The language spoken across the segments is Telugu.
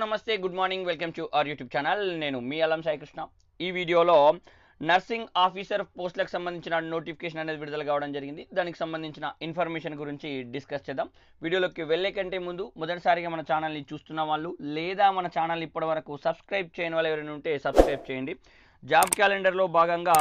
నమస్తే good morning welcome to our YouTube channel. నేను మీ అలం సాయికృష్ణ. ఈ వీడియోలో నర్సింగ్ ఆఫీసర్ పోస్టులకు సంబంధించిన నోటిఫికేషన్ అనేది విడుదల కావడం జరిగింది. దానికి సంబంధించిన ఇన్ఫర్మేషన్ గురించి డిస్కస్ చేద్దాం. వీడియోలోకి వెళ్ళే కంటే ముందు మొదటిసారిగా మన ఛానల్ని చూస్తున్న వాళ్ళు లేదా మన ఛానల్ ఇప్పటి వరకు సబ్స్క్రైబ్ చేయని వాళ్ళు ఎవరైనా ఉంటే సబ్స్క్రైబ్ చేయండి. జాబ్ క్యాలెండర్లో భాగంగా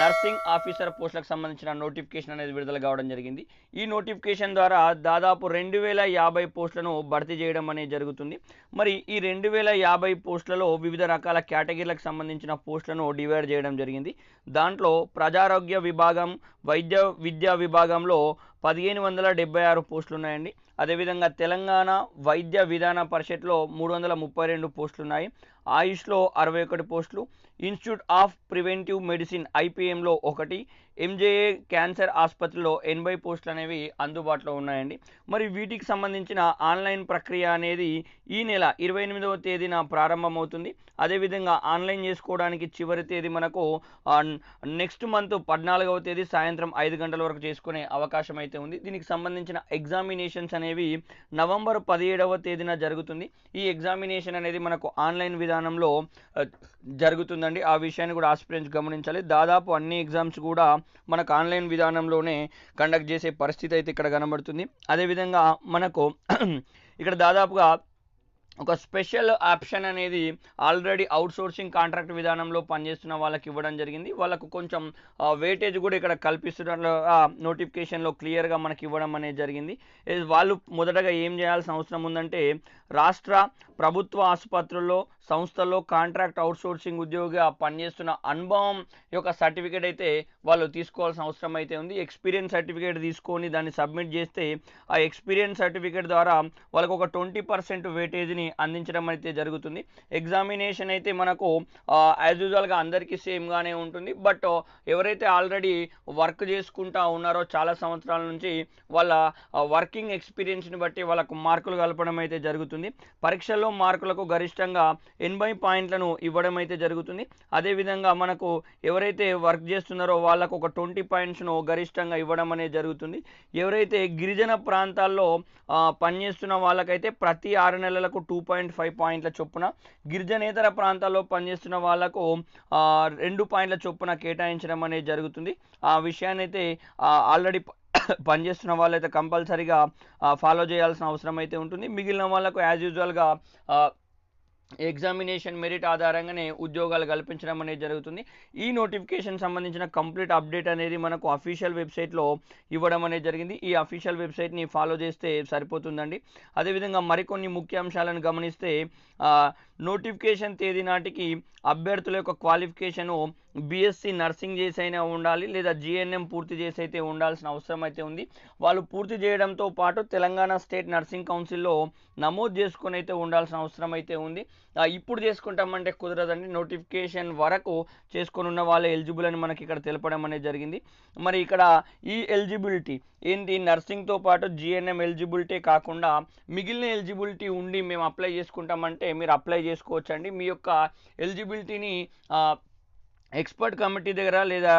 నర్సింగ్ ఆఫీసర్ పోస్టులకు సంబంధించిన నోటిఫికేషన్ అనేది విడుదల కావడం జరిగింది. ఈ నోటిఫికేషన్ ద్వారా దాదాపు రెండు వేల యాభై పోస్టులను భర్తీ చేయడం అనేది జరుగుతుంది. మరి ఈ రెండు వేల యాభై పోస్టులలో వివిధ రకాల కేటగిరీలకు సంబంధించిన పోస్టులను డివైడ్ చేయడం జరిగింది. దాంట్లో ప్రజారోగ్య విభాగం వైద్య విద్యా విభాగంలో పదిహేను వందల డెబ్బై ఆరు పోస్టులు ఉన్నాయండి. అదేవిధంగా తెలంగాణ వైద్య విధాన పరిషత్లో మూడు వందల ముప్పై రెండు పోస్టులు ఉన్నాయి. ఆయుష్లో అరవై ఒకటి పోస్టులు. ఇన్స్టిట్యూట్ ఆఫ్ ప్రివెంటివ్ మెడిసిన్ ఐపీఎంలో ఒకటి ఎంజేఏ క్యాన్సర్ ఆసుపత్రిలో ఎనభై పోస్టులు అనేవి అందుబాటులో ఉన్నాయండి. మరి వీటికి సంబంధించిన ఆన్లైన్ ప్రక్రియ అనేది ఈ నెల ఇరవై ఎనిమిదవ తేదీన ప్రారంభమవుతుంది. అదేవిధంగా ఆన్లైన్ చేసుకోవడానికి చివరి తేదీ మనకు నెక్స్ట్ మంత్ పద్నాలుగవ తేదీ సాయంత్రం ఐదు గంటల వరకు చేసుకునే అవకాశం అయితే ఉంది. దీనికి సంబంధించిన ఎగ్జామినేషన్స్ అనేవి నవంబర్ పదిహేడవ తేదీన జరుగుతుంది. ఈ ఎగ్జామినేషన్ అనేది మనకు ఆన్లైన్ విధానంలో జరుగుతుందండి. ఆ విషయాన్ని కూడా ఆస్పిరెంట్స్ గమనించాలి. దాదాపు దాదాపు అన్ని ఎగ్జామ్స్ కూడా మనకు ఆన్లైన్ విధానంలోనే కండక్ట్ చేసే పరిస్థితి అయితే ఇక్కడ కనబడుతుంది. అదేవిధంగా మనకు ఇక్కడ దాదాపుగా ఒక స్పెషల్ ఆప్షన్ అనేది ఆల్రెడీ అవుట్సోర్సింగ్ కాంట్రాక్ట్ విధానంలో పనిచేస్తున్న వాళ్ళకి ఇవ్వడం జరిగింది. వాళ్ళకు కొంచెం వెయిటేజ్ కూడా ఇక్కడ కల్పిస్తున్న నోటిఫికేషన్లో క్లియర్గా మనకి ఇవ్వడం అనేది జరిగింది. వాళ్ళు మొదటగా ఏం చేయాల్సిన అవసరం ఉందంటే రాష్ట్ర ప్రభుత్వ ఆసుపత్రుల్లో సంస్థల్లో కాంట్రాక్ట్ అవుట్సోర్సింగ్ ఉద్యోగిగా పనిచేస్తున్న అనుభవం యొక్క సర్టిఫికేట్ అయితే వాళ్ళు తీసుకోవాల్సిన అవసరం అయితే ఉంది. ఎక్స్పీరియన్స్ సర్టిఫికేట్ తీసుకొని దాన్ని సబ్మిట్ చేస్తే ఆ ఎక్స్పీరియన్స్ సర్టిఫికేట్ ద్వారా వాళ్ళకు ఒక ట్వంటీ పర్సెంట్ వెయిటేజ్ని అందించడం అయితే జరుగుతుంది. ఎగ్జామినేషన్ అయితే మనకు యాజ్ యూజువల్గా అందరికీ సేమ్గానే ఉంటుంది. బట్ ఎవరైతే ఆల్రెడీ వర్క్ చేసుకుంటా ఉన్నారో చాలా సంవత్సరాల నుంచి వాళ్ళ వర్కింగ్ ఎక్స్పీరియన్స్ని బట్టి వాళ్ళకు మార్కులు కలపడం అయితే జరుగుతుంది. పరీక్షల్లో మార్కులకు గరిష్టంగా ఎనభై పాయింట్లను ఇవ్వడం అయితే జరుగుతుంది. అదేవిధంగా మనకు ఎవరైతే వర్క్ చేస్తున్నారో వాళ్ళకు ఒక ట్వంటీ పాయింట్స్ను గరిష్టంగా ఇవ్వడం అనేది జరుగుతుంది. ఎవరైతే గిరిజన ప్రాంతాల్లో పనిచేస్తున్న వాళ్ళకైతే ప్రతి ఆరు నెలలకు టూ పాయింట్ ఫైవ్ పాయింట్ల చొప్పున గిరిజనేతర ప్రాంతాల్లో పనిచేస్తున్న వాళ్ళకు రెండు పాయింట్ల చొప్పున కేటాయించడం అనేది జరుగుతుంది. ఆ విషయాన్ని అయితే ఆల్రెడీ పనిచేస్తున్న వాళ్ళైతే కంపల్సరీగా ఫాలో చేయాల్సిన అవసరం అయితే ఉంటుంది. మిగిలిన వాళ్ళకు యాజ్ యూజువల్గా ఎగ్జామినేషన్ మెరిట్ ఆధారంగానే ఉద్యోగాలు కల్పించడం అనేది జరుగుతుంది. ఈ నోటిఫికేషన్ సంబంధించిన కంప్లీట్ అప్డేట్ అనేది మనకు అఫీషియల్ వెబ్సైట్లో ఇవ్వడం అనేది జరిగింది. ఈ అఫీషియల్ వెబ్సైట్ని ఫాలో చేస్తే సరిపోతుందండి. అదేవిధంగా మరికొన్ని ముఖ్య అంశాలను గమనిస్తే నోటిఫికేషన్ తేదీ నాటికి అభ్యర్థుల యొక్క క్వాలిఫికేషను బీఎస్సీ నర్సింగ్ చేసి అయినా ఉండాలి లేదా జిఎన్ఎం పూర్తి చేసి అయితే ఉండాల్సిన అవసరం అయితే ఉంది. వాళ్ళు పూర్తి చేయడంతో పాటు తెలంగాణ స్టేట్ నర్సింగ్ కౌన్సిల్లో నమోదు చేసుకొని అయితే ఉండాల్సిన అవసరం అయితే ఉంది. ఇప్పుడు చేసుకుంటామంటే కుదరదండి. నోటిఫికేషన్ వరకు చేసుకొని ఉన్న వాళ్ళే ఎలిజిబుల్ అని మనకి ఇక్కడ తెలపడం అనేది జరిగింది. మరి ఇక్కడ ఈ ఎలిజిబిలిటీ ఏంటి? నర్సింగ్తో పాటు జిఎన్ఎం ఎలిజిబిలిటీ కాకుండా మిగిలిన ఎలిజిబిలిటీ ఉండి మేము అప్లై చేసుకుంటామంటే మీరు అప్లై చేసుకోవచ్చండి. మీ యొక్క ఎలిజిబిలిటీని ఎక్స్పర్ట్ కమిటీ దగ్గర లేదా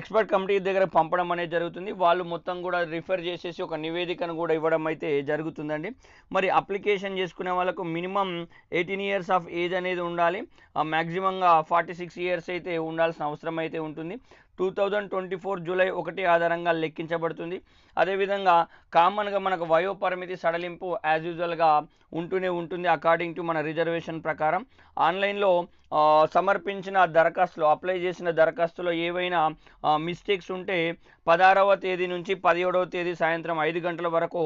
ఎక్స్పర్ట్ కమిటీ దగ్గర పంపడం అనేది జరుగుతుంది. వాళ్ళు మొత్తం కూడా రిఫర్ చేసేసి ఒక నివేదికను కూడా ఇవ్వడం అయితే జరుగుతుందండి. మరి అప్లికేషన్ చేసుకునే వాళ్ళకు minimum eighteen years of age అనేది ఉండాలి. మ్యాక్సిమంగా ఫార్టీ సిక్స్ ఇయర్స్ అయితే ఉండాల్సిన అవసరం అయితే ఉంటుంది. Two thousand twenty four July ఒకటి ఆధారంగా లెక్కించబడుతుంది. అదేవిధంగా కామన్గా మనకు వయో పరిమితి సడలింపు యాజ్ యూజువల్గా ఉంటూనే ఉంటుంది అకార్డింగ్ టు మన రిజర్వేషన్ ప్రకారం. ఆన్లైన్లో సమర్పించిన దరఖాస్తులు అప్లై చేసిన దరఖాస్తులో ఏవైనా మిస్టేక్స్ ఉంటే పదహారవ తేదీ నుంచి పదిహేడవ తేదీ సాయంత్రం ఐదు గంటల వరకు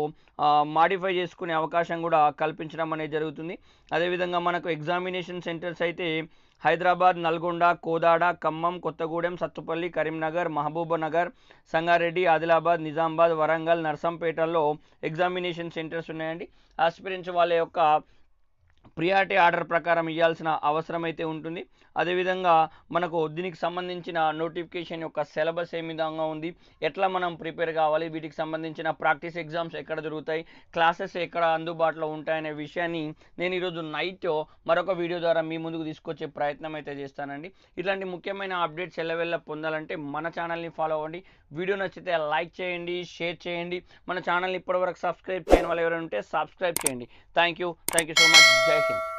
మాడిఫై చేసుకునే అవకాశం కూడా కల్పించడం అనేది జరుగుతుంది. అదేవిధంగా మనకు ఎగ్జామినేషన్ సెంటర్స్ అయితే హైదరాబాద్ నల్గొండ కోదాడ ఖమ్మం కొత్తగూడెం సత్తుపల్లి కరీంనగర్ మహబూబ్నగర్ సంగారెడ్డి ఆదిలాబాద్ నిజామాబాద్ వరంగల్ నర్సంపేటలో ఎగ్జామినేషన్ సెంటర్స్ ఉన్నాయండి. ఆస్పిరెంట్స్ వాళ్ళ యొక్క ప్రియారిటీ ఆర్డర్ ప్రకారం ఇవ్వాల్సిన అవసరం అయితే ఉంటుంది. అదేవిధంగా మనకు దీనికి సంబంధించిన నోటిఫికేషన్ యొక్క సిలబస్ ఏ విధంగా ఉంది? ఎట్లా మనం ప్రిపేర్ కావాలి? వీటికి సంబంధించిన ప్రాక్టీస్ ఎగ్జామ్స్ ఎక్కడ జరుగుతాయి? క్లాసెస్ ఎక్కడ అందుబాటులో ఉంటాయనే విషయాన్ని నేను ఈరోజు నైట్ మరొక వీడియో ద్వారా మీ ముందుకు తీసుకొచ్చే ప్రయత్నం అయితే చేస్తానండి. ఇట్లాంటి ముఖ్యమైన అప్డేట్స్ ఎల్లవెల్ల పొందాలంటే మన ఛానల్ని ఫాలో అవ్వండి. వీడియో నచ్చితే లైక్ చేయండి షేర్ చేయండి. మన ఛానల్ని ఇప్పటివరకు సబ్స్క్రైబ్ చేయని వాళ్ళు ఎవరైనా ఉంటే సబ్స్క్రైబ్ చేయండి. Thank you thank you so much. second.